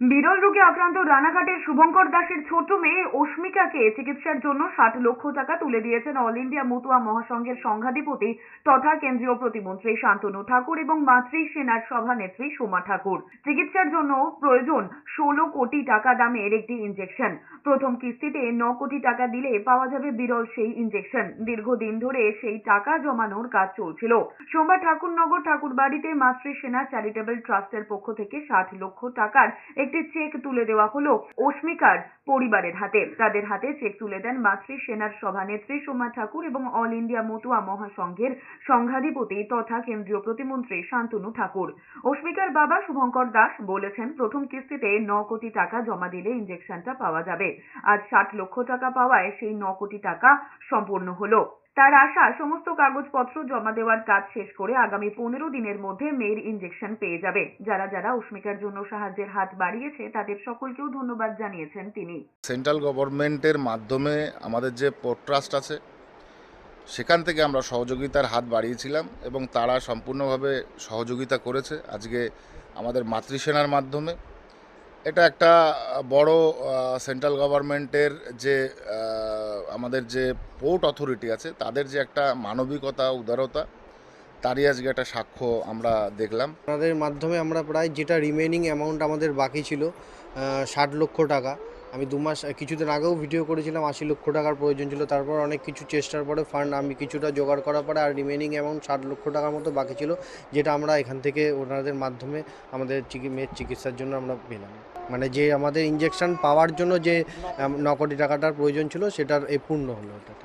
বিরল রোগে আক্রান্ত রানাঘাটের শুভঙ্কর দাসের ছোট মেয়ে অস্মিকাকে চিকিৎসার জন্য ষাট লক্ষ টাকা তুলে দিয়েছেন অল ইন্ডিয়া মতুয়া মহাসংঘের সংঘাধিপতি তথা কেন্দ্রীয় প্রতিমন্ত্রী শান্তনু ঠাকুর এবং মাতৃ সেনার সভানেত্রী সোমা ঠাকুর। চিকিৎসার জন্য প্রয়োজন ষোলো কোটি টাকা দামের একটি ইনজেকশন প্রথম কিস্তিতে ন কোটি টাকা দিলে পাওয়া যাবে বিরল সেই ইঞ্জেকশন দীর্ঘদিন ধরে সেই টাকা জমানোর কাজ চলছিল। সোমবার ঠাকুরনগর ঠাকুরবাড়িতে মাতৃ সেনা চ্যারিটেবল ট্রাস্টের পক্ষ থেকে ষাট লক্ষ টাকার একটি চেক তুলে দেওয়া হলো অস্মিকার পরিবারের হাতে। তাদের হাতে চেক তুলে দেন মাতৃ সেনার সভানেত্রী সোমা ঠাকুর এবং অল ইন্ডিয়া মতুয়া মহাসংঘের সংঘাধিপতি তথা কেন্দ্রীয় প্রতিমন্ত্রী শান্তনু ঠাকুর। অস্মিকার বাবা শুভঙ্কর দাস বলেছেন, প্রথম কিস্তিতে ন কোটি টাকা জমা দিলে ইনজেকশনটা পাওয়া যাবে। আজ ষাট লক্ষ টাকা পাওয়ায় সেই ন কোটি টাকা সম্পূর্ণ হলো। তার আশা, সমস্ত কাগজপত্র জমা দেওয়ার কাজ শেষ করে আগামী পনেরো দিনের মধ্যে মেয়ের ইঞ্জেকশন পেয়ে যাবে। যারা যারা অস্মিকার জন্য সাহায্যের হাত বাড়িয়েছে, তাদের সকলকেও ধন্যবাদ জানিয়েছেন তিনি। সেন্ট্রাল গভর্নমেন্টের মাধ্যমে আমাদের যে পোর্ট ট্রাস্ট আছে, সেখান থেকে আমরা সহযোগিতার হাত বাড়িয়েছিলাম এবং তারা সম্পূর্ণভাবে সহযোগিতা করেছে আজকে আমাদের মাতৃসেনার মাধ্যমে। এটা একটা বড় সেন্ট্রাল গভর্নমেন্টের যে আমাদের যে পোর্ট অথরিটি আছে, তাদের যে একটা মানবিকতা, উদারতা, তারই আজকে একটা সাক্ষ্য আমরা দেখলাম। আপনাদের মাধ্যমে আমরা প্রায় যেটা রিমেনিং অ্যামাউন্ট আমাদের বাকি ছিল ষাট লক্ষ টাকা। আমি দু মাস কিছুদিন আগেও ভিডিও করেছিলাম, আশি লক্ষ টাকার প্রয়োজন ছিল। তারপর অনেক কিছু চেষ্টার পরে ফান্ড আমি কিছুটা জোগাড় করার পরে আর রিমেনিং অ্যামাউন্ট ষাট লক্ষ টাকার মতো বাকি ছিল, যেটা আমরা এখান থেকে ওনাদের মাধ্যমে আমাদের মেয়ের চিকিৎসার জন্য আমরা পেলাম। মানে যে আমাদের ইঞ্জেকশন পাওয়ার জন্য যে ন কোটি টাকাটার প্রয়োজন ছিল, সেটার এ পূর্ণ হলো ওটাতে।